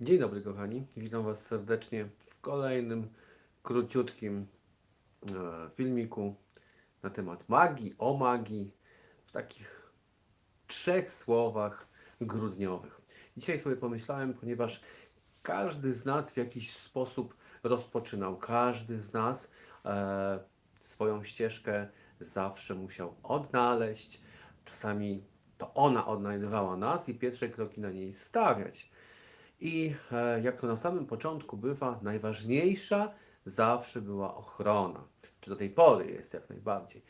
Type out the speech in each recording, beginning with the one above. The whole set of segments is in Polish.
Dzień dobry kochani, witam Was serdecznie w kolejnym króciutkim e, filmiku na temat magii, o magii, w takich trzech słowach grudniowych. Dzisiaj sobie pomyślałem, ponieważ każdy z nas w jakiś sposób rozpoczynał, każdy z nas e, swoją ścieżkę zawsze musiał odnaleźć, czasami to ona odnajdywała nas i pierwsze kroki na niej stawiać. I e, jak to na samym początku bywa, najważniejsza zawsze była ochrona. Czy do tej pory jest jak najbardziej.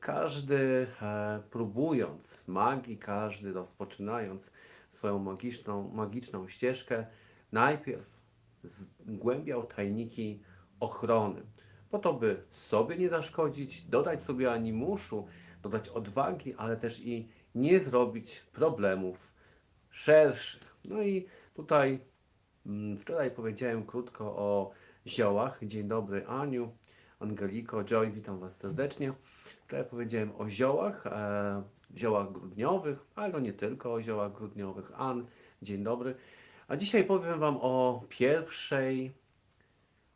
Każdy e, próbując magii, każdy rozpoczynając swoją magiczną, magiczną ścieżkę, najpierw zgłębiał tajniki ochrony. Po to, by sobie nie zaszkodzić, dodać sobie animuszu, dodać odwagi, ale też i nie zrobić problemów szerszych. No i tutaj mm, wczoraj powiedziałem krótko o ziołach. Dzień dobry Aniu, Angeliko, Joy, witam Was serdecznie. Wczoraj powiedziałem o ziołach, e, ziołach grudniowych, ale nie tylko o ziołach grudniowych. An, dzień dobry. A dzisiaj powiem Wam o pierwszej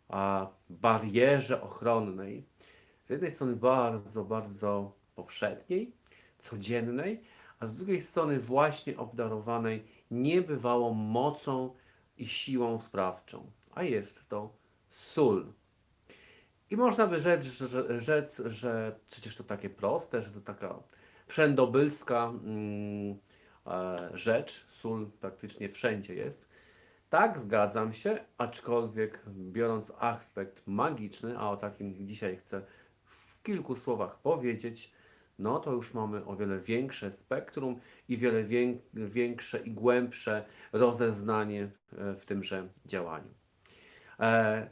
a, barierze ochronnej. Z jednej strony bardzo, bardzo powszedniej, codziennej, a z drugiej strony właśnie obdarowanej niebywałą mocą i siłą sprawczą, a jest to sól. I można by rzec, że, rzec, że przecież to takie proste, że to taka wszędobylska mm, e, rzecz, sól praktycznie wszędzie jest. Tak, zgadzam się, aczkolwiek biorąc aspekt magiczny, a o takim dzisiaj chcę w kilku słowach powiedzieć, no to już mamy o wiele większe spektrum i wiele wię- większe i głębsze rozeznanie e, w tymże działaniu. E,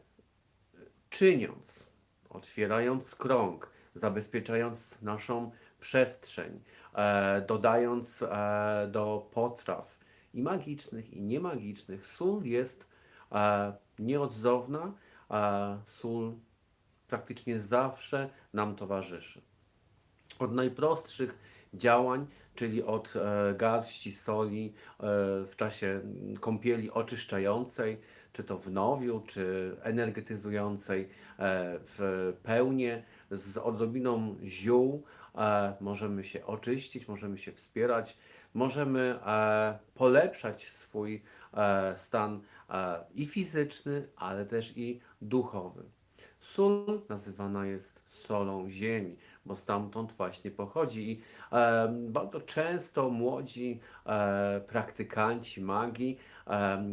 czyniąc, otwierając krąg, zabezpieczając naszą przestrzeń, e, dodając do potraw i magicznych, i niemagicznych, sól jest nieodzowna, sól praktycznie zawsze nam towarzyszy. Od najprostszych działań, czyli od e, garści soli e, w czasie kąpieli oczyszczającej, czy to w nowiu, czy energetyzującej e, w pełnie, z odrobiną ziół możemy się oczyścić, możemy się wspierać, możemy polepszać swój stan i fizyczny, ale też i duchowy. Sól nazywana jest solą ziemi, bo stamtąd właśnie pochodzi. I e, bardzo często młodzi e, praktykanci magii e,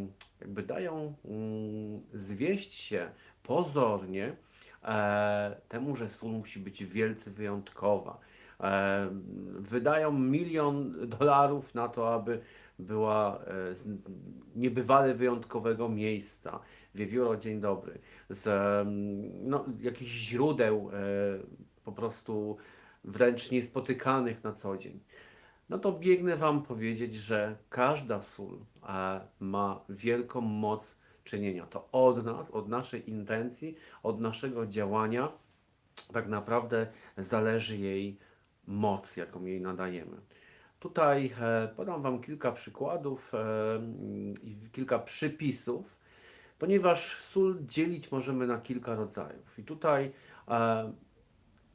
jakby dają mm, zwieść się pozornie e, temu, że sól musi być wielce wyjątkowa. E, wydają milion dolarów na to, aby była e, z niebywale wyjątkowego miejsca. Wiewióro, dzień dobry. Z no, jakichś źródeł e, po prostu wręcz niespotykanych na co dzień. No to biegnę Wam powiedzieć, że każda sól e, ma wielką moc czynienia. To od nas, od naszej intencji, od naszego działania tak naprawdę zależy jej moc, jaką jej nadajemy. Tutaj e, podam Wam kilka przykładów e, i kilka przypisów, ponieważ sól dzielić możemy na kilka rodzajów. I tutaj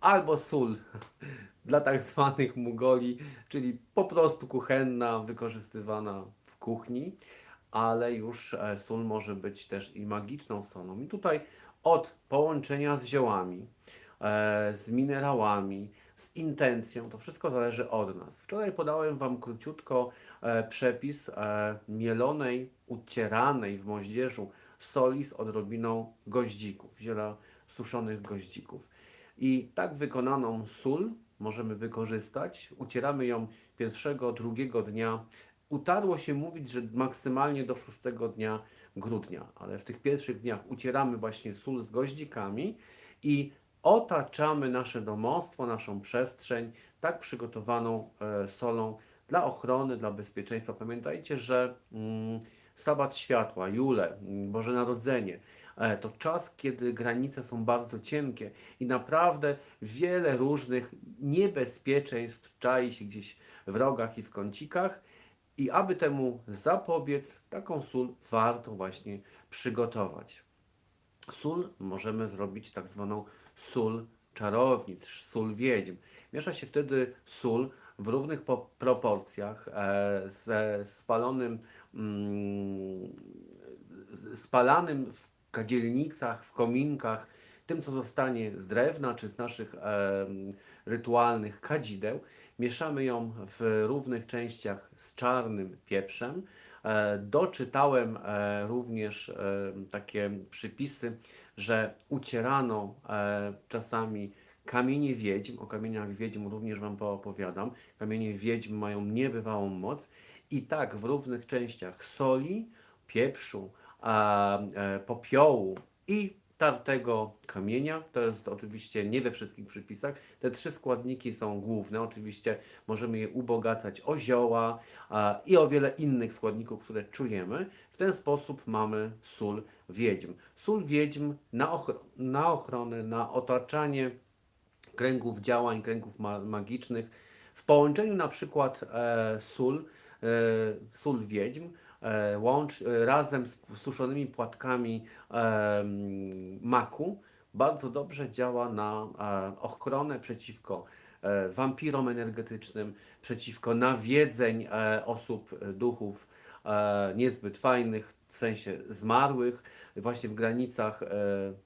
albo sól dla tak zwanych mugoli, czyli po prostu kuchenna, wykorzystywana w kuchni, ale już e, sól może być też i magiczną solą. I tutaj od połączenia z ziołami, e, z minerałami, z intencją, to wszystko zależy od nas. Wczoraj podałem Wam króciutko e, przepis mielonej, ucieranej w moździerzu soli z odrobiną goździków, ziela suszonych goździków. I tak wykonaną sól możemy wykorzystać. Ucieramy ją pierwszego, drugiego dnia. Utarło się mówić, że maksymalnie do szóstego dnia grudnia, ale w tych pierwszych dniach ucieramy właśnie sól z goździkami i otaczamy nasze domostwo, naszą przestrzeń tak przygotowaną e, solą dla ochrony, dla bezpieczeństwa. Pamiętajcie, że mm, Sabat Światła, Jule, mm, Boże Narodzenie, to czas, kiedy granice są bardzo cienkie i naprawdę wiele różnych niebezpieczeństw czai się gdzieś w rogach i w kącikach I aby temu zapobiec, taką sól warto właśnie przygotować. Sól możemy zrobić tak zwaną sól czarownic, sól wiedźm. Miesza się wtedy sól w równych po- proporcjach e, ze spalonym, mm, spalanym w kadzielnicach, w kominkach, tym co zostanie z drewna czy z naszych em, rytualnych kadzideł. Mieszamy ją w równych częściach z czarnym pieprzem. E, doczytałem e, również e, takie przypisy, że ucierano e, czasami kamienie wiedźm. O kamieniach wiedźm również Wam poopowiadam. Kamienie wiedźm mają niebywałą moc. I tak w równych częściach soli, pieprzu, e, popiołu i tartego kamienia. To jest oczywiście nie we wszystkich przypisach. Te trzy składniki są główne. Oczywiście możemy je ubogacać o zioła i o wiele innych składników, które czujemy. W ten sposób mamy sól wiedźm. Sól wiedźm na, na ochronę, na otaczanie kręgów działań, kręgów ma magicznych. W połączeniu na przykład e, sól, e, sól wiedźm, e, łącz, e, razem z suszonymi płatkami e, maku bardzo dobrze działa na e, ochronę przeciwko e, wampirom energetycznym, przeciwko nawiedzeń e, osób, e, duchów e, niezbyt fajnych, w sensie zmarłych, właśnie w granicach e,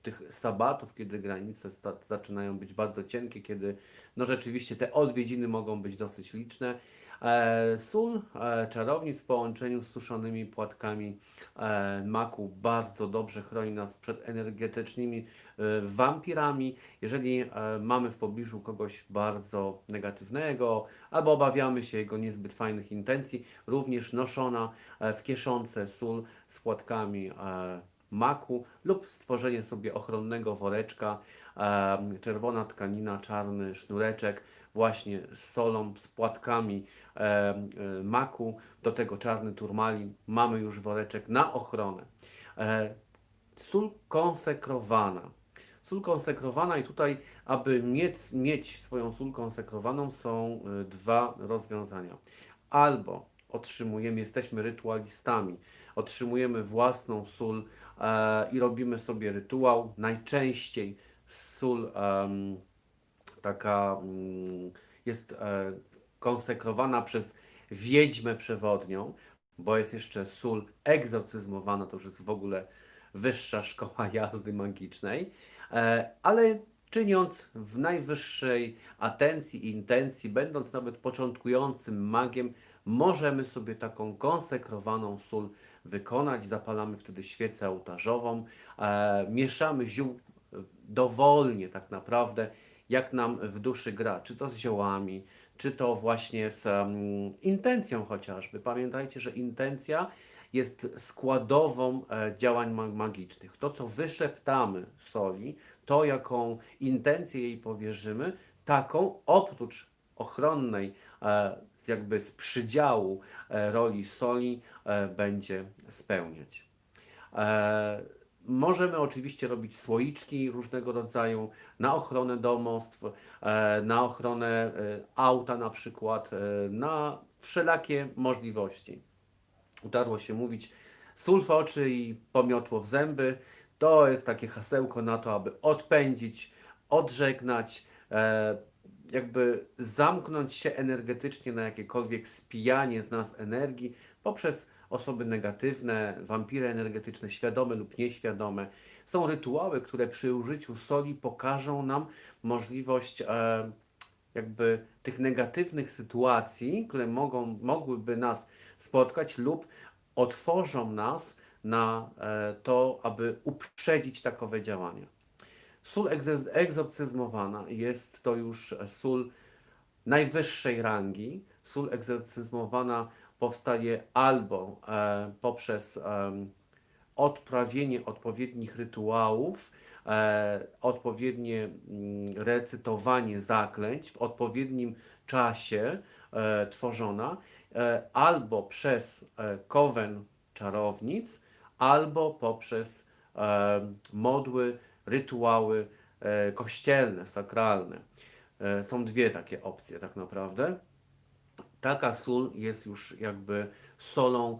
tych sabatów, kiedy granice zaczynają być bardzo cienkie, kiedy no rzeczywiście te odwiedziny mogą być dosyć liczne. E, sól e, czarownic w połączeniu z suszonymi płatkami e, maku bardzo dobrze chroni nas przed energetycznymi wampirami. Jeżeli mamy w pobliżu kogoś bardzo negatywnego albo obawiamy się jego niezbyt fajnych intencji, również noszona w kieszonce sól z płatkami maku lub stworzenie sobie ochronnego woreczka, czerwona tkanina, czarny sznureczek właśnie z solą, z płatkami e, e, maku, do tego czarny turmalin, mamy już woreczek na ochronę. E, sól konsekrowana. Sól konsekrowana i tutaj, aby mieć, mieć swoją sól konsekrowaną są dwa rozwiązania. Albo otrzymujemy, jesteśmy rytualistami, otrzymujemy własną sól e, i robimy sobie rytuał. Najczęściej sól taka mm, jest e, konsekrowana przez wiedźmę przewodnią, bo jest jeszcze sól egzorcyzmowana, to już jest w ogóle wyższa szkoła jazdy magicznej, e, ale czyniąc w najwyższej atencji i intencji, będąc nawet początkującym magiem, możemy sobie taką konsekrowaną sól wykonać. Zapalamy wtedy świecę ołtarzową, e, mieszamy ziół dowolnie tak naprawdę, jak nam w duszy gra, czy to z ziołami, czy to właśnie z um, intencją chociażby. Pamiętajcie, że intencja jest składową e, działań ma- magicznych. To, co wyszeptamy soli, to, jaką intencję jej powierzymy, taką oprócz ochronnej, e, jakby z przydziału e, roli soli, e, będzie spełniać. E, możemy oczywiście robić słoiczki różnego rodzaju na ochronę domostw, e, na ochronę e, auta na przykład, e, na wszelakie możliwości. Utarło się mówić sól w oczy i pomiotło w zęby. To jest takie hasełko na to, aby odpędzić, odżegnać, jakby zamknąć się energetycznie na jakiekolwiek spijanie z nas energii poprzez osoby negatywne, wampiry energetyczne, świadome lub nieświadome. Są rytuały, które przy użyciu soli pokażą nam możliwość e, jakby tych negatywnych sytuacji, które mogą, mogłyby nas spotkać lub otworzą nas na e, to, aby uprzedzić takowe działania. Sól egzorcyzmowana jest to już sól najwyższej rangi. Sól egzorcyzmowana powstaje albo e, poprzez odprawienie odpowiednich rytuałów, e, odpowiednie mm, recytowanie zaklęć w odpowiednim czasie e, tworzona, albo przez kowen czarownic, albo poprzez modły, rytuały kościelne, sakralne. Są dwie takie opcje tak naprawdę taka sól jest już jakby solą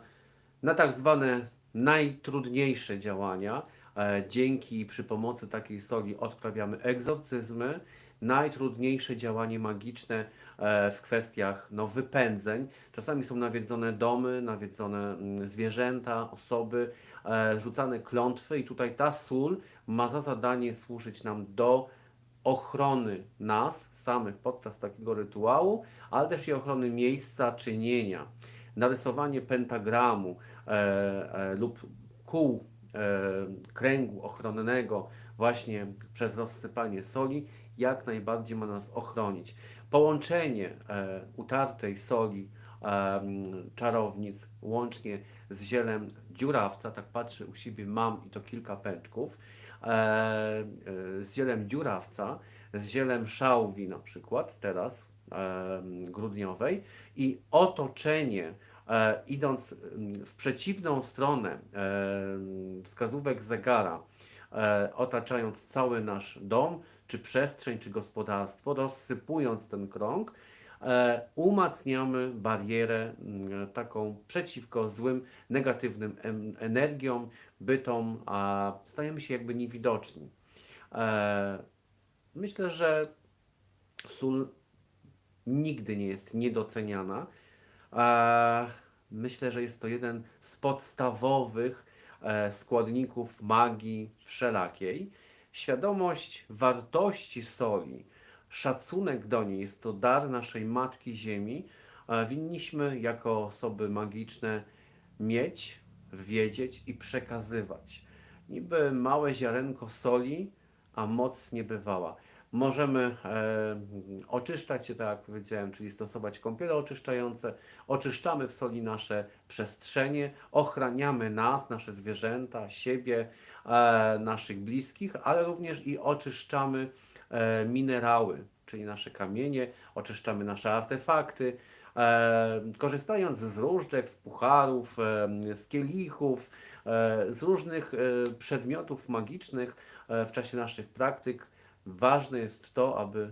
na tak zwane najtrudniejsze działania. E, Dzięki przy pomocy takiej soli odprawiamy egzorcyzmy, najtrudniejsze działanie magiczne e, w kwestiach no, wypędzeń. Czasami są nawiedzone domy, nawiedzone mm, zwierzęta, osoby, e, rzucane klątwy i tutaj ta sól ma za zadanie służyć nam do ochrony nas samych podczas takiego rytuału, ale też i ochrony miejsca czynienia. Narysowanie pentagramu e, e, lub kół e, kręgu ochronnego właśnie przez rozsypanie soli jak najbardziej ma nas ochronić. Połączenie e, utartej soli e, czarownic łącznie z zielem dziurawca, tak patrzę u siebie mam i to kilka pęczków, z zielem dziurawca, z zielem szałwi na przykład teraz e, grudniowej i otoczenie e, idąc w przeciwną stronę e, wskazówek zegara, e, otaczając cały nasz dom, czy przestrzeń, czy gospodarstwo, rozsypując ten krąg, e, umacniamy barierę taką przeciwko złym, negatywnym energiom, bytom, a stajemy się jakby niewidoczni. E, Myślę, że sól nigdy nie jest niedoceniana. E, Myślę, że jest to jeden z podstawowych e, składników magii wszelakiej. Świadomość wartości soli, szacunek do niej jest to dar naszej Matki Ziemi. Winniśmy jako osoby magiczne mieć, wiedzieć i przekazywać. Niby małe ziarenko soli, a moc niebywała. Możemy e, oczyszczać się, tak jak powiedziałem, czyli stosować kąpiele oczyszczające. Oczyszczamy w soli nasze przestrzenie, ochraniamy nas, nasze zwierzęta, siebie, e, naszych bliskich, ale również i oczyszczamy e, minerały, czyli nasze kamienie, oczyszczamy nasze artefakty. E, korzystając z różdżek, z pucharów, e, z kielichów, e, z różnych przedmiotów magicznych w czasie naszych praktyk, ważne jest to, aby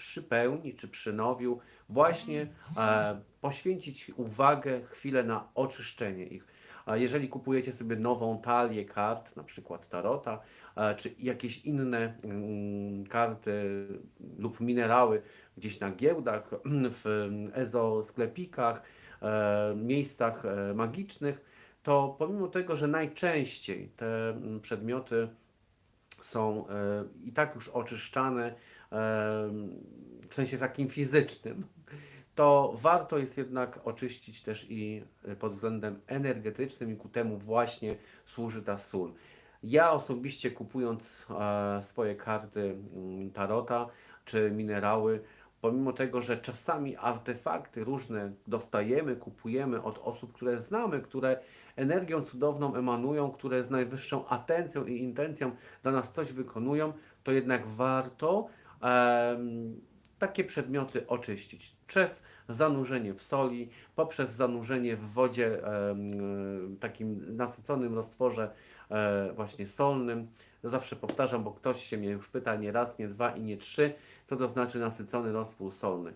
przy pełni czy przy nowiu właśnie e, poświęcić uwagę, chwilę na oczyszczenie ich. A jeżeli kupujecie sobie nową talię kart, na przykład tarota, e, czy jakieś inne mm, karty lub minerały gdzieś na giełdach, w ezosklepikach, e, miejscach e, magicznych, to pomimo tego, że najczęściej te mm, przedmioty są i tak już oczyszczane w sensie takim fizycznym, to warto jest jednak oczyścić też i e, pod względem energetycznym i ku temu właśnie służy ta sól. Ja osobiście kupując e, swoje karty mm, tarota czy minerały, pomimo tego, że czasami artefakty różne dostajemy, kupujemy od osób, które znamy, które energią cudowną emanują, które z najwyższą atencją i intencją dla nas coś wykonują, to jednak warto takie przedmioty oczyścić przez zanurzenie w soli, poprzez zanurzenie w wodzie em, takim nasyconym roztworze e, właśnie solnym. Zawsze powtarzam, bo ktoś się mnie już pyta nie raz, nie dwa i nie trzy, co to znaczy nasycony roztwór solny.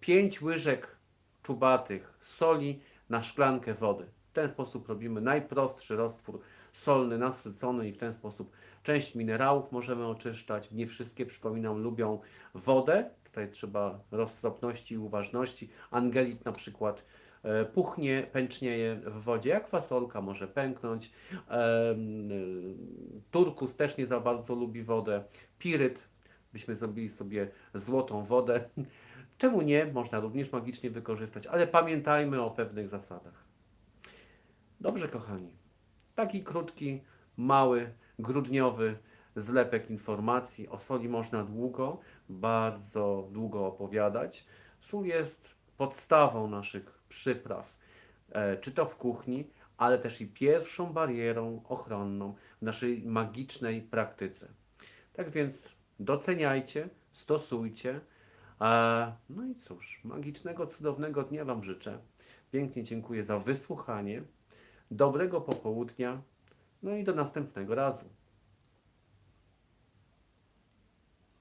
Pięć łyżek czubatych soli na szklankę wody. W ten sposób robimy najprostszy roztwór solny, nasycony i w ten sposób część minerałów możemy oczyszczać. Nie wszystkie, przypominam, lubią wodę. Tutaj trzeba roztropności i uważności. Angelit na przykład e, puchnie, pęcznieje w wodzie, jak fasolka może pęknąć. Em, y, Turkus też nie za bardzo lubi wodę. Piryt, byśmy zrobili sobie złotą wodę. Czemu nie? Można również magicznie wykorzystać, ale pamiętajmy o pewnych zasadach. Dobrze, kochani. Taki krótki, mały, grudniowy zlepek informacji. O soli można długo, bardzo długo opowiadać. Sól jest podstawą naszych przypraw, e, czy to w kuchni, ale też i pierwszą barierą ochronną w naszej magicznej praktyce. Tak więc doceniajcie, stosujcie. E, No i cóż, magicznego, cudownego dnia Wam życzę. Pięknie dziękuję za wysłuchanie. Dobrego popołudnia. No i do następnego razu.